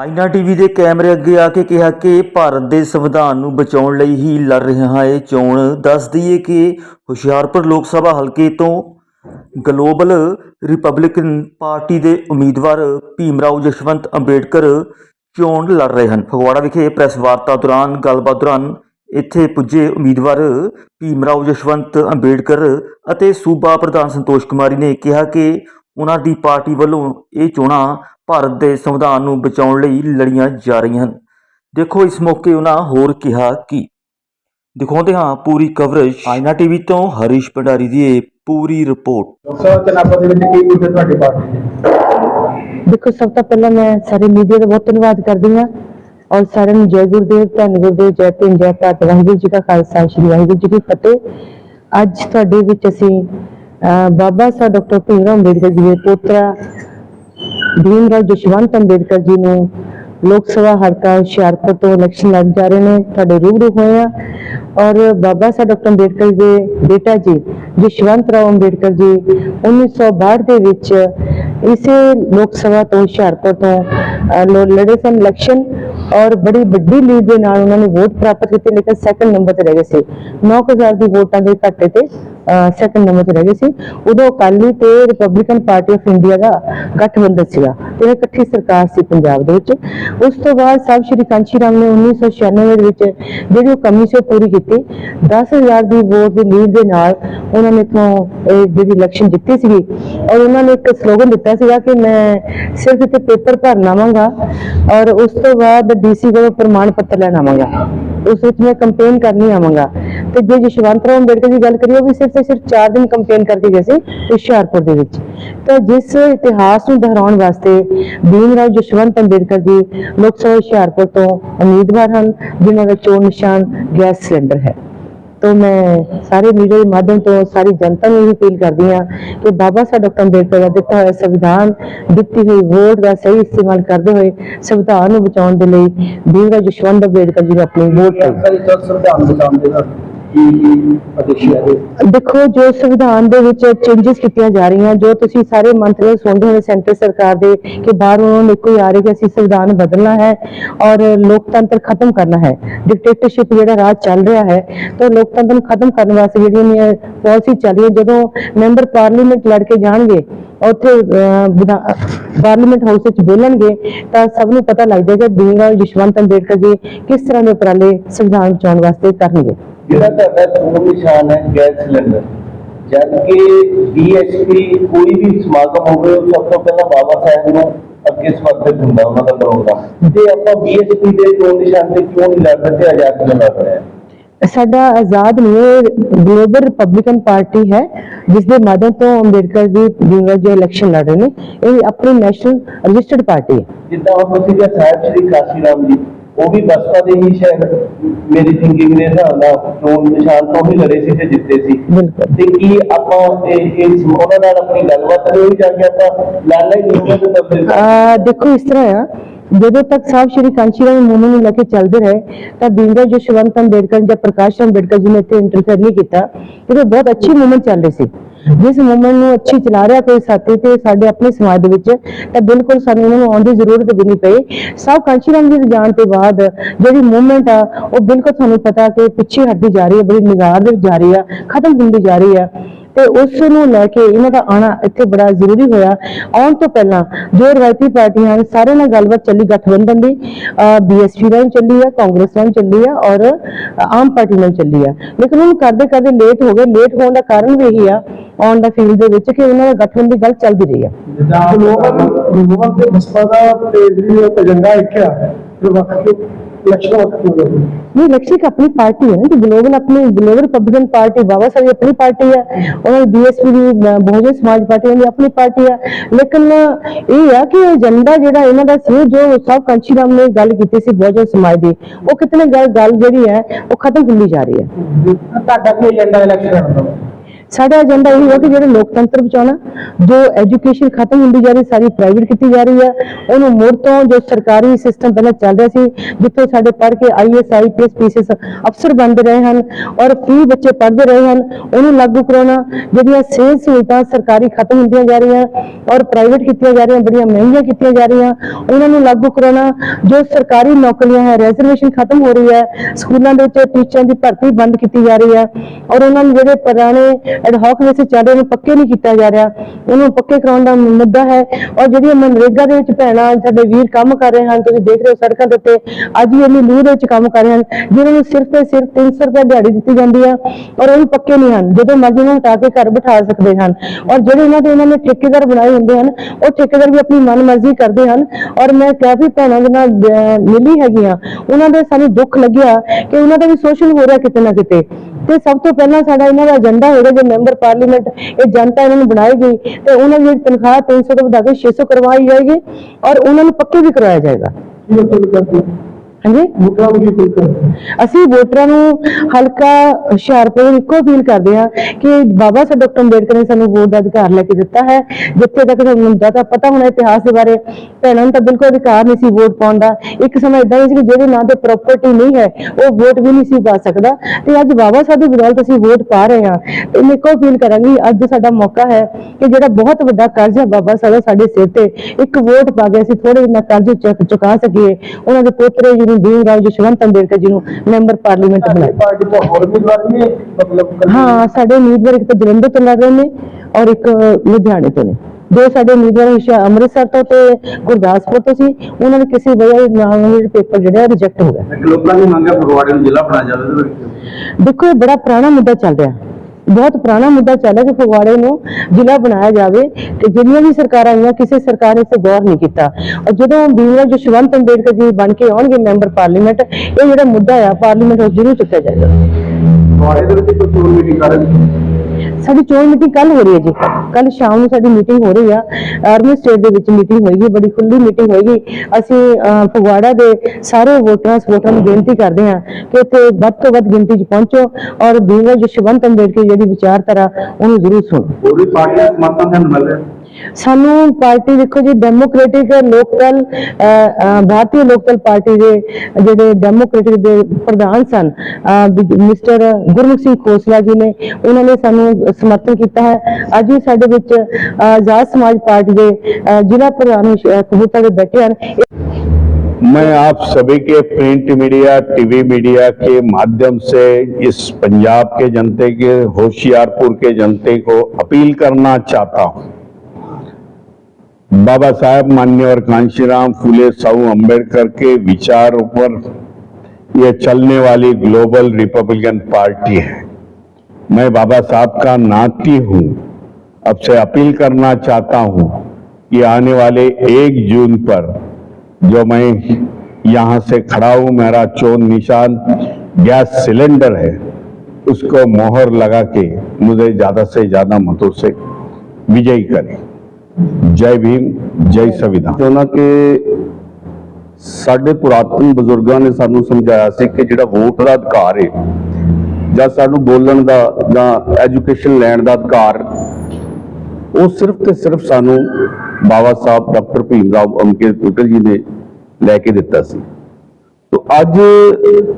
Aina TV ਦੇ ਕੈਮਰੇ ਅੱਗੇ ਆ ਕੇ ਕਿਹਾ ਕਿ ਭਾਰਤ ਦੇ ਸੰਵਿਧਾਨ ਨੂੰ ਬਚਾਉਣ ਲਈ ਹੀ ਲੜ ਰਿਹਾ ਹਾਂ। ਇਹ ਚੋਣ ਦੱਸ ਦਈਏ ਕਿ ਹੁਸ਼ਿਆਰਪੁਰ ਲੋਕ ਸਭਾ ਹਲਕੇ ਤੋਂ ਗਲੋਬਲ ਰਿਪਬਲਿਕਨ ਪਾਰਟੀ ਦੇ ਉਮੀਦਵਾਰ ਭੀਮਰਾਓ ਜਸ਼ਵੰਤ ਅੰਬੇਡਕਰ ਚੋਣ ਲੜ ਰਹੇ ਹਨ। ਫਗਵਾੜਾ ਵਿਖੇ ਪ੍ਰੈਸ ਵਾਰਤਾ ਦੌਰਾਨ ਗੱਲਬਾਤ ਦੌਰਾਨ ਇੱਥੇ ਪੁੱਜੇ ਉਮੀਦਵਾਰ ਭੀਮਰਾਓ ਜਸ਼ਵੰਤ ਅੰਬੇਡਕਰ ਅਤੇ ਸੂਬਾ ਪ੍ਰਧਾਨ ਸੰਤੋਸ਼ ਕੁਮਾਰੀ ਨੇ ਕਿਹਾ ਕਿ ਉਹਨਾਂ ਦੀ ਪਾਰਟੀ ਵੱਲੋਂ ਇਹ ਚੋਣਾਂ ਭਾਰਤ ਦੇ ਸੰਵਿਧਾਨ ਨੂੰ ਬਚਾਉਣ ਲਈ ਲੜੀਆਂ ਜਾ ਰਹੀਆਂ ਹਨ। ਦੇਖੋ ਇਸ ਮੌਕੇ ਉਹਨਾਂ ਹੋਰ ਕਿਹਾ ਕਿ ਦਿਖਾਉਂਦੇ ਹਾਂ ਪੂਰੀ ਕਵਰੇਜ ਆਇਨਾ ਟੀਵੀ ਤੋਂ ਹਰੀਸ਼ ਭੰਡਾਰੀ ਦੀ ਇਹ ਪੂਰੀ ਰਿਪੋਰਟ। ਦੇ ਵਿੱਚ ਕੀ ਕੁਝ ਤੁਹਾਡੀ ਦੇਖੋ ਸਭ ਤੋਂ ਪਹਿਲਾਂ ਮੈਂ ਸਾਰੇ ਮੀਡੀਆ ਦਾ ਬਹੁਤ ਧੰਨਵਾਦ ਕਰਦੀ ਹਾਂ ਔਰ ਸਾਰਿਆਂ ਨੂੰ ਜੈ ਗੁਰਦੇਵ ਧੰਨ ਗੁਰਦੇਵ ਜੈ ਭੀਮ ਜੈ ਭਾਰਤ ਵਾਹਿਗੁਰੂ ਜੀ ਕਾ ਖਾਲਸਾ ਸ੍ਰੀ ਵਾਹਿਗੁਰੂ ਜੀ ਕੀ ਫਤਿਹ। ਅੱਜ ਤੁਹਾਡੇ ਵਿੱਚ ਅਸੀਂ ਬਾਬਾ ਸਾਹਿਬ ਡਾਕਟਰ ਭੀਮ ਅੰਬੇਡਕਰ ਜੀ ਦੇ ਪੋਤਰਾ ਭੀਮ ਜਸ਼ਵੰਤ ਅੰਬੇਡਕਰ ਜੀ ਨੂੰ ਲੋਕ ਸਭਾ ਹਲਕਾ ਹੁਸ਼ਿਆਰਪੁਰ ਤੋਂ ਇਲੈਕਸ਼ਨ ਲੜ ਜਾ ਰਹੇ ਨੇ, ਤੁਹਾਡੇ ਰੂਬਰੂ ਹੋਏ ਔਰ ਬਾਬਾ ਸਾਹਿਬ ਡਾਕਟਰ ਅੰਬੇਡਕਰ ਦੇ ਬੇਟਾ ਜੀ ਜਸ਼ਵੰਤ ਰਾਓ ਅੰਬੇਡਕਰ ਜੀ 1962 ਦੇ ਵਿੱਚ ਇਸੇ ਲੋਕ ਸਭਾ ਤੋਂ ਹੁਸ਼ਿਆਰਪੁਰ ਤੋਂ ਲੜੇ ਸਨ ਇਲੈਕਸ਼ਨ ਔਰ ਬੜੀ ਵੱਡੀ ਲੀਡ ਦੇ ਨਾਲ ਉਹਨਾਂ ਨੇ ਵੋਟ ਪ੍ਰਾਪਤ ਕੀਤੀ, ਲੇਕਿਨ ਸੈਕੰਡ ਨੰਬਰ ਤੇ ਰਹਿ ਗਏ ਸੀ। 9000 ਦੀ ਵੋਟਾਂ ਦੇ ਘਾਟੇ ਤੇ ਸੈਕੰਡ ਨੰਬਰ ਤੇ ਰਹਿ ਗਏ ਸੀ। ਉਦੋਂ ਅਕਾਲੀ ਤੇ ਰਿਪਬਲਿਕਨ ਪਾਰਟੀ ਆਫ ਇੰਡੀਆ ਦਾ ਗਠਬੰਧਨ ਸੀਗਾ ਤੇ ਇਕੱਠੀ ਸਰਕਾਰ ਸੀ ਪੰਜਾਬ ਦੇ ਵਿੱਚ। ਉਸ ਤੋਂ ਬਾਅਦ ਸਾਹਿਬ ਸ਼੍ਰੀ ਕਾਂਚੀ ਰਾਮ ਨੇ 1996 ਦੇ ਵਿੱਚ ਜਿਹੜੀ ਉਹ ਕਮੀ ਸੀ ਪੂਰੀ ਕੀਤੀ। 10000 ਦੀ ਵੋਟ ਦੀ ਲੀਡ ਦੇ ਨਾਲ ਉਹਨਾਂ ਨੇ ਇਥੋਂ ਜਿਹੜੀ ਇਲੈਕਸ਼ਨ ਜਿੱਤੀ ਸੀਗੀ ਔਰ ਉਹਨਾਂ ਨੇ ਇੱਕ ਸਲੋਗਨ ਦਿੱਤਾ ਸੀਗਾ ਕਿ ਮੈਂ ਸਿਰਫ ਇੱਥੇ ਪੇਪਰ ਭਰਨ ਆਵਾਂਗਾ ਔਰ ਉਸ ਤੋਂ ਬਾਅਦ ਡੀਸੀ ਕੋਲੋਂ ਪ੍ਰਮਾਣ ਪੱਤਰ ਲੈਣ ਆਵਾਂਗਾ। ਉਸ ਵਿੱਚ ਮੈਂ ਕੰਪੇਨ ਕਰਨੀ ਆਵਾਂਗਾ। ਤੇ ਜੇ ਜਸ਼ਵੰਤ ਰਾਓ ਅੰਬੇਡਕਰ ਦੀ ਗੱਲ ਕਰੀਏ, ਉਹ ਵੀ ਸਿਰਫ ਤੇ ਸਿਰਫ 4 ਦਿਨ ਕੰਪੇਨ ਕਰਕੇ ਗਏ ਸੀ ਹੁਸ਼ਿਆਰਪੁਰ ਦੇ ਵਿੱਚ। ਤਾਂ ਜਿਸ ਇਤਿਹਾਸ ਨੂੰ ਦੁਹਰਾਉਣ ਵਾਸਤੇ ਭੀਮ ਰਾਓ ਜਸ਼ਵੰਤ ਅੰਬੇਡਕਰ ਜੀ ਲੋਕ ਸਭਾ ਹੁਸ਼ਿਆਰਪੁਰ ਤੋਂ ਉਮੀਦਵਾਰ ਹਨ, ਜਿਨ੍ਹਾਂ ਦਾ ਚੋਣ ਨਿਸ਼ਾਨ ਗੈਸ ਸਿਲੰਡਰ ਹੈ। ਤੋਂ ਮੈਂ ਸਾਰੇ ਮੀਡੀਆ ਦੇ ਮਾਧਿਅਮ ਤੋਂ ਸਾਰੀ ਜਨਤਾ ਨੂੰ ਇਹ ਅਪੀਲ ਕਰਦੀ ਹਾਂ ਕਿ ਬਾਬਾ ਸਾਹਿਬ ਡਾਕਟਰ ਅੰਬੇਡਕਰ ਦਾ ਦਿੱਤਾ ਹੋਇਆ ਸੰਵਿਧਾਨ ਦਿੱਤੀ ਹੋਈ ਵੋਟ ਦਾ ਸਹੀ ਇਸਤੇਮਾਲ ਕਰਦੇ ਹੋਏ ਸੰਵਿਧਾਨ ਨੂੰ ਬਚਾਉਣ ਦੇ ਲਈ ਰਾਓ ਜਸ਼ਵੰਤ ਅੰਬੇਡਕਰ ਜੀ ਨੂੰ ਆਪਣੀ ਵੋਟ ਪਾਈ ਅਸਲ ਵਿੱਚ ਸੰਵਿਧਾਨ ਬਚਾਉਣ ਦੇ ਨਾਲ ਕੀ ਕੀ ਉਦੇਸ਼ ਹੈ ਦੇਖੋ, ਜੋ ਸੰਵਿਧਾਨ ਦੇ ਵਿੱਚ ਚੇਂਜਸ ਕੀਤੀਆਂ ਜਾ ਰਹੀਆਂ, ਜੋ ਤੁਸੀਂ ਸਾਰੇ ਮੰਤਰੀ ਸੁਣਦੇ ਹੋ ਸੈਂਟਰ ਸਰਕਾਰ ਦੇ ਕਿ ਬਾਹਰ ਉਹਨਾਂ ਨੂੰ ਇੱਕੋ ਹੀ ਆ ਰਿਹਾ ਕਿ ਅਸੀਂ ਸੰਵਿਧਾਨ ਬਦਲਣਾ ਹੈ ਔਰ ਲੋਕਤੰਤਰ ਖਤਮ ਕਰਨਾ ਹੈ। ਡਿਕਟੇਟਰਸ਼ਿਪ ਜਿਹੜਾ ਰਾਜ ਚੱਲ ਰਿਹਾ ਹੈ, ਤਾਂ ਲੋਕਤੰਤਰ ਨੂੰ ਖਤਮ ਕਰਨ ਵਾਸਤੇ ਜਿਹੜੀਆਂ ਪਾਲਿਸੀ ਚੱਲ ਰਹੀ ਹੈ ਜਦੋਂ ਮੈਂਬਰ ਪਾਰਲੀਮੈਂਟ ਲੜ ਕੇ ਜਾਣਗੇ, ਉੱਥੇ ਪਾਰਲੀਮੈਂਟ ਹਾਊਸ ਵਿੱਚ ਬੋਲਣਗੇ, ਤਾਂ ਸਭ ਨੂੰ ਪਤਾ ਲੱਗ ਜਾਏਗਾ ਭੀਮ ਰਾਓ ਅੰਬੇਡਕਰ ਜੀ ਕਿਸ ਤਰ੍ਹਾਂ ਦੇ ਉਪਰਾਲੇ ਸੰਵਿਧਾਨ ਬਚਾਉਣ ਵਾਸਤੇ ਕਰਨਗੇ। ਜਿਹੜਾ ਤੁਹਾਡਾ ਚੋਣ ਨਿਸ਼ਾਨ ਹੈ ਗੈਸ ਸਿਲੰਡਰ ਜਦ ਕਿ ਬੀਐਸਪੀ ਕੋਈ ਵੀ ਸਮਾਗਮ ਹੋਵੇ ਉਹ ਸਭ ਤੋਂ ਪਹਿਲਾਂ ਬਾਬਾ ਸਾਹਿਬ ਨੂੰ ਅੱਗੇ ਸਮਰਪਿਤ ਹੁੰਦਾ ਉਹਨਾਂ ਦਾ ਪ੍ਰੋਗਰਾਮ ਤੇ ਆਪਾਂ ਬੀਐਸਪੀ ਦੇ ਚੋਣ ਨਿਸ਼ਾਨ ਤੇ ਕਿਉਂ ਨਹੀਂ ਲੜ ਰਹੇ ਤੇ ਆਜ਼ਾਦ ਕਿਉਂ ਲੜ ਰਹੇ? ਸਾਡਾ ਆਜ਼ਾਦ ਨਹੀਂ ਗਲੋਬਲ ਰਿਪਬਲਿਕਨ ਪਾਰਟੀ ਹੈ ਜਿਸ ਦੇ ਮਾਧਿਅਮ ਤੋਂ ਅੰਬੇਡਕਰ ਜੀ ਜਿਵੇਂ ਜੋ ਇਲੈਕਸ਼ਨ ਲੜ ਰਹੇ ਨੇ। ਇਹ ਆਪਣੀ ਨੈਸ਼ਨਲ ਰਜਿਸਟਰਡ ਪਾਰਟੀ ਹੈ। ਜਿੱਦਾਂ ਹੁਣ ਤੁਸੀਂ ਸਾਹਿਬ ਸ਼੍ਰੀ ਕਾਸ਼ੀ ਰਾਮ ਜੀ ਉਹ ਵੀ ਬਸਪਾ ਦੇ ਹੀ ਸ਼ਾਇਦ ਮੇਰੀ ਥਿੰਕਿੰਗ ਦੇ ਹਿਸਾਬ ਨਾਲ ਚੋਣ ਨਿਸ਼ਾਨ ਤੋਂ ਹੀ ਲੜੇ ਸੀ ਤੇ ਜਿੱਤੇ ਸੀ। ਬਿਲਕੁਲ। ਤੇ ਕੀ ਆਪਾਂ ਇਹ ਇਸ ਉਹਨਾਂ ਨਾਲ ਆਪਣੀ ਗੱਲਬਾਤ ਨਹੀਂ ਹੋਈ ਜਾਂ ਕਿ ਆਪਾਂ ਲਾਲਾ ਹੀ ਨਿਯਮਾਂ ਦੇ ਤਬਦੀਲ ਆ ਦੇਖੋ ਇਸ ਤਰ੍ਹਾਂ ਆ। ਜਦੋਂ ਤੱਕ ਸਾਹਿਬ ਸ਼੍ਰੀ ਕਾਂਚੀ ਰਾਮ ਮੂਵਮੈਂਟ ਨੂੰ ਲੈ ਕੇ ਚੱਲਦੇ ਰਹੇ ਤਾਂ ਭੀਮਰਾਓ ਜਸ਼ਵੰਤ ਅੰਬੇਡਕਰ ਜਾਂ ਪ੍ਰਕਾਸ਼ ਅੰਬੇਡਕਰ ਜੀ ਨੇ ਇੱਥੇ ਇੰਟਰਫੇਅਰ ਨਹੀਂ ਕੀਤਾ। ਇਹ ਬਹੁਤ ਅੱਛੀ ਮੂਵਮੈਂਟ ਚੱਲ ਰਹੀ ਸੀ। ਜਿਸ ਮੂਵਮੈਂਟ ਨੂੰ ਅੱਛੀ ਚਲਾ ਰਿਹਾ ਕੋਈ ਸਾਥੀ ਤੇ ਸਾਡੇ ਆਪਣੇ ਸਮਾਜ ਦੇ ਵਿੱਚ, ਤਾਂ ਬਿਲਕੁਲ ਸਾਨੂੰ ਉਹਨਾਂ ਨੂੰ ਆਉਣ ਦੀ ਜ਼ਰੂਰਤ ਵੀ ਨਹੀਂ ਪਈ। ਸਭ ਕਾਂਚੀ ਰਾਮ ਜੀ ਦੇ ਜਾਣ ਤੋਂ ਬਾਅਦ ਜਿਹੜੀ ਮੂਵਮੈਂਟ ਆ, ਉਹ ਬਿਲਕੁਲ ਤੁਹਾਨੂੰ ਪਤਾ ਕਿ ਪਿੱਛੇ ਹਟਦੀ ਜਾ ਰਹੀ ਹੈ, ਬੜੀ ਨਿਗਾਰ ਦੇ ਜਾ ਰਹੀ ਆ, ਖਤਮ ਹੁੰਦੀ ਜਾ ਰਹੀ ਆ। ਤੇ ਉਸ ਨੂੰ ਲੈ ਕੇ ਇਹਨਾਂ ਦਾ ਆਣਾ ਇੱਥੇ ਬੜਾ ਜ਼ਰੂਰੀ ਹੋਇਆ। ਆਉਣ ਤੋਂ ਪਹਿਲਾਂ ਜੋ ਰਵਾਇਤੀ ਪਾਰਟੀਆਂ ਹਨ ਸਾਰਿਆਂ ਨਾਲ ਗੱਲਬਾਤ ਚੱਲੀ, ਗਠਬੰਧਨ ਦੀ ਬੀਐਸਪੀ ਨਾਲ ਚੱਲੀ ਆ, ਕਾਂਗਰਸ ਨਾਲ ਚੱਲੀ ਆ ਔਰ ਆਮ ਪਾਰਟੀ ਨਾਲ ਚੱਲੀ ਆ। ਲੇਕਿਨ ਉਹਨੂੰ ਕਰਦੇ ਕਰਦੇ ਲੇਟ ਹੋ ਗਏ। ਲੇਟ ਹੋਣ ਦਾ ਕਾਰਨ ਵੀ ਇਹੀ ਆ ਆਨ ਦਾ ਫੀਲਡ ਦੇ ਵਿੱਚ ਕਿ ਉਹਨਾਂ ਦਾ ਗਠਬੰਧਨ ਦੀ ਗੱਲ ਚੱਲਦੀ ਰਹੀ ਆ। ਗਲੋਬਲ ਗਲੋਬਲ ਤੇ ਬਸਪਾ ਦਾ ਤੇ ਜਿਹੜੀ ਉਹ ਏਜੰਡਾ ਇੱਕ ਨਹੀਂ ਇਲੈਕਸ਼ਨ ਇੱਕ ਆਪਣੀ ਪਾਰਟੀ ਹੈ ਨਾ ਕਿ ਗਲੋਬਲ ਆਪਣੀ global republican party Baba Sahib ਦੀ ਆਪਣੀ ਪਾਰਟੀ ਹੈ। ਉਹਨਾਂ ਦੀ ਬੀਐਸਪੀ ਦੀ ਬਹੁਜਨ ਸਮਾਜ ਪਾਰਟੀ ਦੀ ਆਪਣੀ ਪਾਰਟੀ ਹੈ। ਲੇਕਿਨ ਇਹ ਆ ਕਿ ਏਜੰਡਾ ਜਿਹੜਾ ਇਹਨਾਂ ਦਾ ਸੀ ਜੋ ਸਭ ਕੰਚੀ ਰਾਮ ਨੇ ਗੱਲ ਕੀਤੀ ਸੀ ਬਹੁਜਨ ਸਮਾਜ ਦੀ ਉਹ ਕਿਤਨੇ ਗੱਲ ਗੱਲ ਜਿਹੜੀ ਹੈ ਉਹ ਖਤਮ ਹੁੰਦੀ ਜਾ ਰਹੀ ਹੈ। ਤੁਹਾਡਾ ਕੀ ਏਜੰਡਾ ਇਲੈਕਸ਼ਨ ਦਾ ਸਾਡਾ ਏਜੰਡਾ ਇਹ ਹੈ ਕਿ ਜਿਹੜੇ ਲੋਕਤੰਤਰ ਬਚਾਉਣਾ, ਜੋ ਐਜੂਕੇਸ਼ਨ ਖਤਮ ਹੁੰਦੀ ਜਾ ਰਹੀ, ਸਾਰੀ ਪ੍ਰਾਈਵੇਟ ਕੀਤੀ ਜਾ ਰਹੀ ਹੈ, ਉਹਨੂੰ ਮੁੜ ਤੋਂ ਜੋ ਸਰਕਾਰੀ ਸਿਸਟਮ ਪਹਿਲਾਂ ਚੱਲ ਸੀ, ਜਿੱਥੇ ਸਾਡੇ ਪੜ੍ਹ ਕੇ ਆਈਐਸ ਆਈਪੀਐਸ ਪੀਸੀਐਸ ਅਫਸਰ ਬਣਦੇ ਰਹੇ ਹਨ ਔਰ ਕੀ ਬੱਚੇ ਪੜ੍ਹਦੇ ਰਹੇ ਹਨ, ਉਹਨੂੰ ਲਾਗੂ ਕਰਾਉਣਾ, ਜਿਹੜੀਆਂ ਸਿਹਤ ਸਹੂਲਤਾਂ ਸਰਕਾਰੀ ਖਤਮ ਹੁੰਦੀਆਂ ਜਾ ਰਹੀਆਂ ਔਰ ਪ੍ਰਾਈਵੇਟ ਕੀਤੀਆਂ ਜਾ ਰਹੀਆਂ, ਬੜੀਆਂ ਮਹਿੰਗੀਆਂ ਕੀਤੀਆਂ ਜਾ ਰਹੀਆਂ, ਉਹਨਾਂ ਨੂੰ ਲਾਗੂ ਕਰਾਉਣਾ, ਜੋ ਸਰਕਾਰੀ ਨੌਕਰੀਆਂ ਹੈ ਰਿਜ਼ਰਵੇਸ਼ਨ ਖਤਮ ਹੋ ਰਹੀ ਹੈ, ਸਕੂਲਾਂ ਦੇ ਵਿੱਚ ਟੀਚਰਾਂ ਦੀ ਭਰਤੀ ਬੰਦ ਕੀਤੀ ਜਾ ਰਹੀ ਹੈ ਔਰ ਉਹਨਾਂ ਨੂੰ ਜਿਹੜੇ ਪੁਰਾਣੇ ਐਡਹੌਕ ਵਿੱਚ ਚੱਲ ਰਹੇ ਪੱਕੇ ਨਹੀਂ ਕੀਤਾ ਜਾ ਰਿਹਾ। ਉਹਨੂੰ ਪੱਕੇ ਕਰਾਉਣ ਦਾ ਮੁੱਦਾ ਹੈ। ਔਰ ਜਿਹੜੀਆਂ ਮਨਰੇਗਾ ਦੇ ਵਿੱਚ ਭੈਣਾਂ ਸਾਡੇ ਵੀਰ ਕੰਮ ਕਰ ਰਹੇ ਹਨ ਤੁਸੀਂ ਦੇਖ ਰਹੇ ਹੋ ਸੜਕਾਂ ਦੇ ਉੱਤੇ ਅੱਜ ਵੀ ਇੰਨੀ ਲੂਹ ਦੇ ਵਿੱਚ ਕੰਮ ਕਰ ਰਹੇ ਹਨ ਜਿਨ੍ਹਾਂ ਨੂੰ ਸਿਰਫ ਤੇ ਸਿਰਫ 300 ਰੁਪਏ ਦਿਹਾੜੀ ਦਿੱਤੀ ਜਾਂਦੀ ਹੈ ਔਰ ਉਹ ਵੀ ਪੱਕੇ ਨਹੀਂ ਹਨ। ਜਦੋਂ ਮਰਜ਼ੀ ਉਹਨੂੰ ਹਟਾ ਕੇ ਘਰ ਬਿਠਾ ਸਕਦੇ ਹਨ। ਔਰ ਜਿਹੜੇ ਇਹਨਾਂ ਦੇ ਇਹਨਾਂ ਨੇ ਠੇਕੇਦਾਰ ਬਣਾਏ ਹੁੰਦੇ ਹਨ ਉਹ ਠੇਕੇਦਾਰ ਵੀ ਆਪਣੀ ਮਨਮਰਜ਼ੀ ਕਰਦੇ ਹਨ। ਔਰ ਮੈਂ ਕਾਫੀ ਭੈਣਾਂ ਦੇ ਨਾਲ ਅਹ, ਮਿਲੀ ਹੈਗੀਆਂ। ਉਹਨਾਂ ਦੇ ਸਾਨੂੰ ਦੁੱਖ ਲੱਗਿਆ ਕਿ ਉਹਨਾਂ ਦਾ ਵੀ ਸ਼ੋਸ਼ਣ ਹੋ ਰਿਹਾ ਕਿਤੇ ਨਾ ਕਿਤੇ। ਤੇ ਸਭ ਤੋਂ ਪਹਿਲਾਂ ਸਾਡਾ ਇਹਨਾਂ ਦਾ ਏਜੰਡਾ ਹੋਏਗਾ ਜੇ ਮੈਂਬਰ ਪਾਰਲੀਮੈਂਟ ਇਹ ਜਨਤਾ ਇਹਨਾਂ ਨੂੰ ਬਣਾਈ ਗਈ ਤੇ ਉਹਨਾਂ ਦੀ ਜਿਹੜੀ ਤਨਖਾਹ 300 ਤੋਂ ਵਧਾ ਕੇ 600 ਕਰਵਾਈ ਜਾਏਗੀ ਔਰ ਉਹਨਾਂ ਨੂੰ ਪੱਕੇ ਵੀ ਕਰਵਾਇਆ ਜਾਏਗਾ। ਹਾਂਜੀ? ਵੋਟਰਾਂ ਨੂੰ ਕੀ ਹੋ? ਅਸੀਂ ਵੋਟਰਾਂ ਨੂੰ ਹਲਕਾ ਹੁਸ਼ਿਆਰਪੁਰ ਨੂੰ ਇੱਕੋ ਅਪੀਲ ਕਰਦੇ ਹਾਂ ਕਿ ਬਾਬਾ ਸਾਹਿਬ ਡਾਕਟਰ ਅੰਬੇਡਕਰ ਨੇ ਸਾਨੂੰ ਵੋਟ ਦਾ ਅਧਿਕਾਰ ਲੈ ਕੇ ਦਿੱਤਾ ਹੈ। ਜਿੱਥੇ ਤੱਕ ਸਾਨੂੰ ਜ਼ਿਆਦਾ ਪਤਾ ਹੋਣਾ ਇਤਿਹਾਸ ਦੇ ਬਾਰੇ। ਭੈਣਾਂ ਨੂੰ ਤਾਂ ਬਿਲਕੁਲ ਅਧਿਕਾਰ ਨਹੀਂ ਸੀ ਵੋਟ ਪਾਉਣ ਦਾ। ਇੱਕ ਸਮਾਂ ਇਦਾਂ ਸੀ ਕਿ ਜਿਹਦੇ ਨਾਂ ਤੇ ਪ੍ਰਾਪਰਟੀ ਨਹੀਂ ਹੈ ਉਹ ਵੋਟ ਵੀ ਨਹੀਂ ਸੀ ਪਾ ਸਕਦਾ। ਤੇ ਅੱਜ ਬਾਬਾ ਸਾਹਿਬ ਦੀ ਬਦੌਲਤ ਅਸੀਂ ਵੋਟ ਪਾ ਰਹੇ ਹਾਂ। ਤੇ ਮੈਂ ਇੱਕੋ ਅਪੀਲ ਕਰਾਂਗੀ ਅੱਜ ਸਾਡਾ ਮੌਕਾ ਹੈ ਕਿ ਜਿਹੜਾ ਬਹੁਤ ਵੱਡਾ ਕਰਜ਼ ਹੈ ਬਾਬਾ ਸਾਹਿਬ ਸਾਡੇ ਸਿਰ ਤੇ ਇੱਕ ਵੋਟ ਪਾ ਕੇ ਅਸੀਂ ਥੋੜੇ ਜਿਹਾ ਕਰਜ਼ ਚੁੱਕ- ਚੁਕਾ ਸਕੀਏ। ਉਹਨਾਂ ਦੇ ਪੋਤਰੇ ਜੀ ਨੂੰ ਭੀਮ ਰਾਓ ਜਸ਼ਵੰਤ ਅੰਬੇਡਕਰ ਜੀ ਨੂੰ ਮੈਂਬਰ ਪਾਰਲੀਮੈਂਟ ਬਣਾਇਆ ਪਾਰਟੀ ਤੋਂ ਹੋਰ ਉਮੀਦਵਾਰ ਵੀ ਹੈ ਮਤਲਬ ਕੱਲੀ- ਹਾਂ ਸਾਡੇ ਉਮੀਦਵਾਰ ਇੱਕ ਤਾਂ ਜਲੰਧਰ ਤੋਂ ਲੜ ਰਹੇ ਨੇ ਔਰ ਇੱਕ ਲੁਧਿਆਣੇ ਤੋਂ ਨੇ। ਦੋ ਸਾਡੇ ਉਮੀਦਵਾਰ ਹੁਸ਼ਿਆ- ਅੰਮ੍ਰਿਤਸਰ ਤੋਂ ਤੇ ਗੁਰਦਾਸਪੁਰ ਤੋਂ ਸੀ। ਉਹਨਾਂ ਨੇ ਕਿਸੇ ਵਜ੍ਹਾ ਨਾਲ ਜਿਹੜੇ ਪੇਪਰ ਜਿਹੜੇ ਰਿਜੈਕਟ ਹੋ ਇੱਕ ਲੋਕਾਂ ਦੀ ਮੰਗ ਹੈ ਫਗਵਾੜੇ ਨੂੰ ਜ਼ਿਲ੍ਹਾ ਬਣਾਇਆ ਜਾਵੇ ਦੇਖੋ ਇਹ ਬੜਾ ਪੁਰਾਣਾ ਮੁੱਦਾ ਚੱਲ ਰਿਹਾ। ਬਹੁਤ ਪੁਰਾਣਾ ਮੁੱਦਾ ਚੱਲ ਰਿਹਾ ਕਿ ਫਗਵਾੜੇ ਨੂੰ ਜ਼ਿਲ੍ਹਾ ਬਣਾਇਆ ਜਾਵੇ ਤੇ ਜਿੰਨੀਆਂ ਵੀ ਸਰਕਾਰਾਂ ਆਈਆਂ, ਕਿਸੇ ਸਰਕਾਰ ਨੇ ਇਸ ਤੇ ਗੌਰ ਨਹੀਂ ਕੀਤਾ। ਔਰ ਜਦੋਂ ਬੀਮਾ ਜਸ਼ਵੰਤ ਅੰਬੇਡਕਰ ਜੀ ਬਣ ਕੇ ਆਉਣਗੇ ਮੈਂਬਰ ਪਾਰਲੀਮੈਂਟ, ਇਹ ਜਿਹੜਾ ਮੁੱਦਾ ਆ, ਪਾਰਲੀਮੈਂਟ ਵਿੱਚ ਜ਼ਰੂਰ ਚੁੱਕਿਆ ਜਾਏਗਾ। ਫਗਵਾੜੇ ਦੇ ਵਿੱਚ ਕੋਈ ਮੀਟਿੰਗ ਕਰ ਸਾਡੀ ਚੋਣ ਮੀਟਿੰਗ ਕੱਲ ਹੋ ਰਹੀ ਹੈ ਜੀ। ਕੱਲ ਸ਼ਾਮ ਨੂੰ ਸਾਡੀ ਮੀਟਿੰਗ ਹੋ ਰਹੀ ਆ। ਆਰਮੀ ਸਟੇਟ ਦੇ ਵਿੱਚ ਮੀਟਿੰਗ ਹੋਏਗੀ ਬੜੀ ਖੁੱਲੀ ਮੀਟਿੰਗ ਹੋਏਗੀ ਅਸੀਂ ਫਗਵਾੜਾ ਦੇ ਸਾਰੇ ਵੋਟਰਾਂ ਵੋਟਰਾਂ ਨੂੰ ਬੇਨਤੀ ਕਰਦੇ ਹਾਂ ਕਿ ਇੱਥੇ ਵੱਧ ਤੋਂ ਵੱਧ ਗਿਣਤੀ 'ਚ ਪਹੁੰਚੋ ਔਰ ਬੀਮਾ ਜਸ਼ਵੰਤ ਅੰਬੇਡਕਰ ਜਿਹੜੀ ਵਿਚਾਰਧਾਰਾ, ਉਹਨੂੰ ਜ਼ਰੂਰ ਸੁਣੋ। ਹੋਰ ਵੀ ਦਾ ਸਮਰਥਨ ਤੁਹਾਨੂੰ ਮਿਲ ਰਿਹਾ। ਸਾਨੂੰ ਪਾਰਟੀ ਦੇਖੋ ਜੀ ਡੈਮੋਕ੍ਰੈਟਿਕ ਲੋਕਦਲ ਅਹ, ਅਹ, ਭਾਰਤੀ ਲੋਕਦਲ ਪਾਰਟੀ ਦੇ ਜਿਹੜੇ ਡੈਮੋਕ੍ਰੈਟਿਕ ਦੇ ਪ੍ਰਧਾਨ ਸਨ ਅਹ, ਵਿਜ- ਮਿਸਟਰ ਗੁਰਮੁਖ ਸਿੰਘ ਖੋਸਲਾ ਜੀ ਨੇ ਉਹਨਾਂ ਨੇ ਸਾਨੂੰ ਸਮਰਥਨ ਕੀਤਾ ਹੈ ਅੱਜ ਵੀ ਸਾਡੇ ਵਿੱਚ ਅਹ, ਆਜ਼ਾਦ ਸਮਾਜ ਪਾਰਟੀ ਦੇ ਅਹ, ਜ਼ਿਲ੍ਹਾ ਪ੍ਰਧਾਨ ਹੁਸ਼- ਅਹ, ਕਪੂਰਥਲਾ ਦੇ ਬੈਠੇ ਹਨ मैं आप सभी के प्रिंट मीडिया टीवी मीडिया के माध्यम से इस पंजाब के जनते के होशियारपुर के जनते को अपील करना चाहता हूं बाबा साहेब मान्यवर कांशीराम फूले साहू अंबेडकर के विचारों पर यह चलने वाली ग्लोबल रिपब्लिकन पार्टी है। मैं बाबा साहब का नाती हूँ। अब से अपील करना चाहता हूँ कि आने वाले एक जून पर जो मैं यहाँ से खड़ा हूँ, मेरा चोन निशान गैस सिलेंडर है, उसको मोहर लगा के मुझे ज़्यादा से ज़्यादा मतों से विजयी करें। ਜੈ ਭੀਮ, ਜੈ ਸੰਵਿਧਾਨ। ਚਾਹੁੰਦਾ ਕਿ ਸਾਡੇ ਪੁਰਾਤਨ ਬਜ਼ੁਰਗਾਂ ਨੇ ਸਾਨੂੰ ਸਮਝਾਇਆ ਸੀ ਕਿ ਜਿਹੜਾ ਵੋਟ ਦਾ ਅਧਿਕਾਰ ਹੈ ਜਾਂ ਸਾਨੂੰ ਬੋਲਣ ਦਾ ਜਾਂ ਐਜੂਕੇਸ਼ਨ ਲੈਣ ਦਾ ਅਧਿਕਾਰ, ਉਹ ਸਿਰਫ ਤੇ ਸਿਰਫ ਸਾਨੂੰ ਬਾਬਾ ਸਾਹਿਬ ਡਾਕਟਰ ਭੀਮ ਰਾਓ ਅੰਬੇਦਕਰ ਜੀ ਨੇ ਲੈ ਕੇ ਦਿੱਤਾ ਸੀ। ਤੋ ਅੱਜ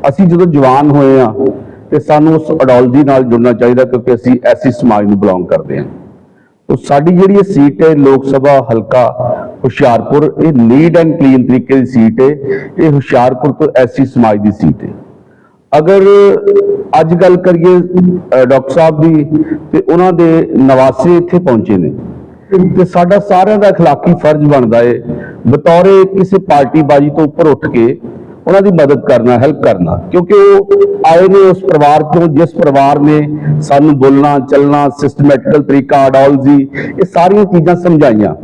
ਅਸੀਂ ਜਦੋਂ ਜਵਾਨ ਹੋਏ ਆ, ਤੇ ਸਾਨੂੰ ਉਸ ਅਡੋਲਜੀ ਨਾਲ ਜੁੜਨਾ ਚਾਹੀਦਾ ਕਿਉਂਕਿ ਅਸੀਂ ਐਸੀ ਸਮਾਜ ਨੂੰ ਬਿਲੋਂਗ ਕਰਦੇ ਹਾਂ ਤੋ ਸਾਡੀ ਜਿਹੜੀ ਇਹ ਸੀਟ ਹੈ ਲੋਕ ਸਭਾ ਹਲਕਾ ਹੁਸ਼ਿਆਰਪੁਰ ਇਹ ਨੀਡ ਐਂਡ ਕਲੀਨ ਤਰੀਕੇ ਦੀ ਸੀਟ ਹੈ ਇਹ ਹੁਸ਼ਿਆਰਪੁਰ ਤੋਂ ਐਸੀ ਸਮਾਜ ਦੀ ਸੀਟ ਹੈ ਅਗਰ ਅੱਜ ਗੱਲ ਕਰੀਏ ਅ, ਡਾਕਟਰ ਸਾਹਿਬ ਦੀ ਤੇ ਉਹਨਾਂ ਦੇ ਨਵਾਸੇ ਇੱਥੇ ਪਹੁੰਚੇ ਨੇ ਤੇ ਸਾਡਾ ਸਾਰਿਆਂ ਦਾ اخلاقی ਫਰਜ਼ ਬਣਦਾ ਹੈ ਬਤੌਰੇ ਕਿਸੇ ਪਾਰਟੀ ਬਾਜੀ ਤੋਂ ਉੱਪਰ ਉੱਠ ਕੇ ਉਹਨਾਂ ਦੀ ਮਦਦ ਕਰਨਾ ਹੈਲਪ ਕਰਨਾ। ਕਿਉਂਕਿ ਉਹ ਆਏ ਨੇ ਉਸ ਪਰਿਵਾਰ ਤੋਂ ਜਿਸ ਪਰਿਵਾਰ ਨੇ ਸਾਨੂੰ ਬੋਲਣਾ, ਚੱਲਣਾ ਸਿਸਟਮੈਟਿਕਲ ਤਰੀਕਾ ਆਈਡੀਓਲੋਜੀ ਇਹ ਸਾਰੀਆਂ ਚੀਜ਼ਾਂ ਸਮਝਾਈਆਂ।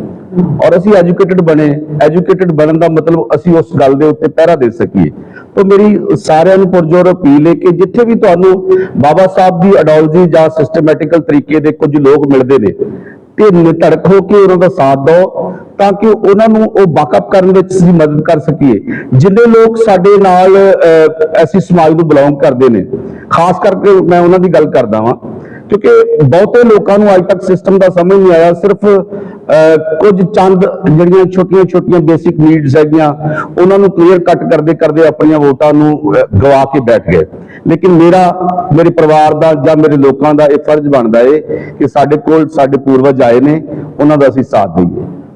ਔਰ ਅਸੀਂ ਐਜੂਕੇਟਿਡ ਬਣੇ। ਐਜੂਕੇਟਿਡ ਬਣਨ ਦਾ ਮਤਲਬ ਅਸੀਂ ਉਸ ਗੱਲ ਦੇ ਉੱਤੇ ਪਹਿਰਾ ਦੇ ਸਕੀਏ। ਤਾਂ ਮੇਰੀ ਸਾਰਿਆਂ ਨੂੰ ਪੁਰਜੋਰ ਅਪੀਲ ਹੈ ਕਿ ਜਿੱਥੇ ਵੀ ਤੁਹਾਨੂੰ ਬਾਬਾ ਸਾਹਿਬ ਦੀ ਅਡੋਲਜੀ ਜਾਂ ਸਿਸਟਮੈਟਿਕਲ ਤਰੀਕੇ ਦੇ ਕੁਝ ਲੋਕ ਮਿਲਦੇ ਨੇ ਤੇ ਨਿਤੜਕ ਹੋ ਕੇ ਉਹਨਾਂ ਦਾ ਸਾਥ ਦਿਓ। ਤਾਂ ਕਿ ਉਹਨਾਂ ਨੂੰ ਉਹ ਬਾਕਅਪ ਕਰਨ ਵਿੱਚ ਅਸੀਂ ਮਦਦ ਕਰ ਸਕੀਏ। ਜਿੰਨੇ ਲੋਕ ਸਾਡੇ ਨਾਲ ਐਸੀ ਸਮਾਜ ਨੂੰ ਬਿਲੋਂਗ ਕਰਦੇ ਨੇ, ਖਾਸ ਕਰਕੇ ਮੈਂ ਉਹਨਾਂ ਦੀ ਗੱਲ ਕਰਦਾ ਵਾਂ, ਕਿਉਂਕਿ ਬਹੁਤੇ ਲੋਕਾਂ ਨੂੰ ਅੱਜ ਤੱਕ ਸਿਸਟਮ ਦਾ ਸਮਝ ਨਹੀਂ ਆਇਆ, ਸਿਰਫ ਕੁਝ ਚੰਦ ਜਿਹੜੀਆਂ ਛੋਟੀਆਂ ਛੋਟੀਆਂ ਬੇਸਿਕ ਨੀਡਸ ਹੈਗੀਆਂ, ਉਹਨਾਂ ਨੂੰ ਕਲੀਅਰ ਕੱਟ ਕਰਦੇ ਕਰਦੇ ਆਪਣੀਆਂ ਵੋਟਾਂ ਨੂੰ ਗਵਾ ਕੇ ਬੈਠ ਗਏ। ਲੇਕਿਨ ਮੇਰਾ, ਮੇਰੇ ਪਰਿਵਾਰ ਦਾ ਜਾਂ ਮੇਰੇ ਲੋਕਾਂ ਦਾ ਇਹ ਫਰਜ਼ ਬਣਦਾ ਏ ਕਿ ਸਾਡੇ ਕੋਲ ਸਾਡੇ ਪੂਰਵਜ ਆਏ ਨੇ, ਉਹਨਾਂ ਦਾ ਅਸੀਂ ਸਾਥ ਦਈਏ।